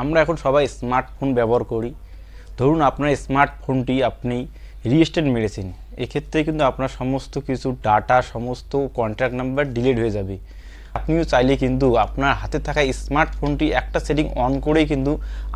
আমরা এখন সবাই স্মার্টফোন ব্যবহার করি। ধরুন আপনার স্মার্টফোনটি আপনি রিস্টেট মেরেছেন এক্ষেত্রে কিন্তু আপনার সমস্ত কিছু ডাটা সমস্ত কন্ট্যাক্ট নাম্বার ডিলিট হয়ে যাবে। আপনিও চাইলে কিন্তু আপনার হাতে থাকা স্মার্টফোনটি একটা সেটিং অন করেই কিন্তু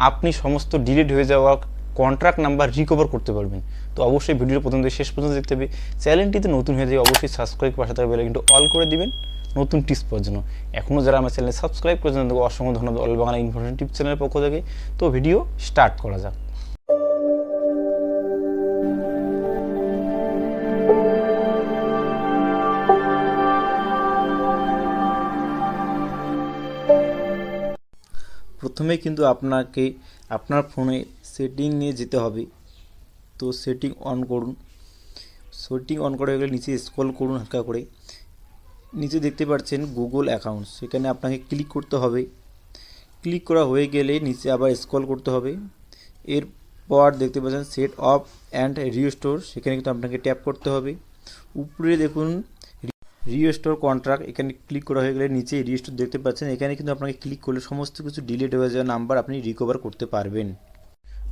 আপনি সমস্ত ডিলিট হয়ে যাওয়া কন্ট্রাক্ট নাম্বার রিকভার করতে পারবেন। তো অবশ্যই ভিডিওর প্রথম থেকে শেষ পর্যন্ত দেখতে হবে। চ্যানেলটিতে নতুন হয়ে যায় অবশ্যই সাবস্ক্রাইব পাশে থাকা বেলে কিন্তু অল করে দিবেন। নতুন টিপস পাওয়ার জন্য। এখনও যারা আমার চ্যানেলে সাবস্ক্রাইব করেছেন, তাদেরকে অসংখ্য ধন্যবাদ। অল বাংলা ইনফরমেশন টিপস চ্যানেলের পক্ষ থেকে। তো ভিডিও স্টার্ট করা যাক। প্রথমে কিন্তু আপনাকে আপনার ফোনে সেটিং নিয়ে যেতে হবে। তো সেটিং অন করুন। সেটিং অন করা গেলে নিচে স্ক্রল করুন হালকা করে। নিচে দেখতে পাচ্ছেন গুগল অ্যাকাউন্ট সেখানে আপনাকে ক্লিক করতে হবে। ক্লিক করা হয়ে গেলে নিচে আবার স্ক্রল করতে হবে। এরপর দেখতে পাচ্ছেন সেট অফ অ্যান্ড রিস্টোর সেখানে কিন্তু আপনাকে ট্যাপ করতে হবে। উপরে দেখুন রিস্টোর কন্ট্রাক্ট এখানে ক্লিক করা হয়ে গেলে নিচে রিস্টোর দেখতে পাচ্ছেন, এখানে কিন্তু আপনাকে ক্লিক করলে সমস্ত কিছু ডিলিট হয়ে যাওয়া নাম্বার আপনি রিকভার করতে পারবেন।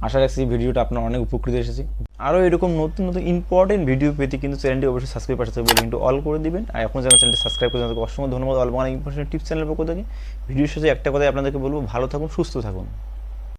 আশা রাখছি ভিডিওটা আপনার অনেক উপকৃত এসেছে আরও এরকম নতুন নতুন ইম্পর্টেন্ট ভিডিও পেতে কিন্তু চ্যানেলটি অবশ্যই সাবস্ক্রাইব পাঠাতে বলে কিন্তু অল করে দিবেন। আর এখন যারা চ্যানেলটি সাবস্ক্রাইব করে অসংখ্য ধন্যবাদ। অল বাংলা ইনফরমেশন টিপস চ্যানেলের পক্ষ থেকে। ভিডিওর শেষে একটা কথাই আপনাদেরকে বলব, ভালো থাকুন, সুস্থ থাকুন।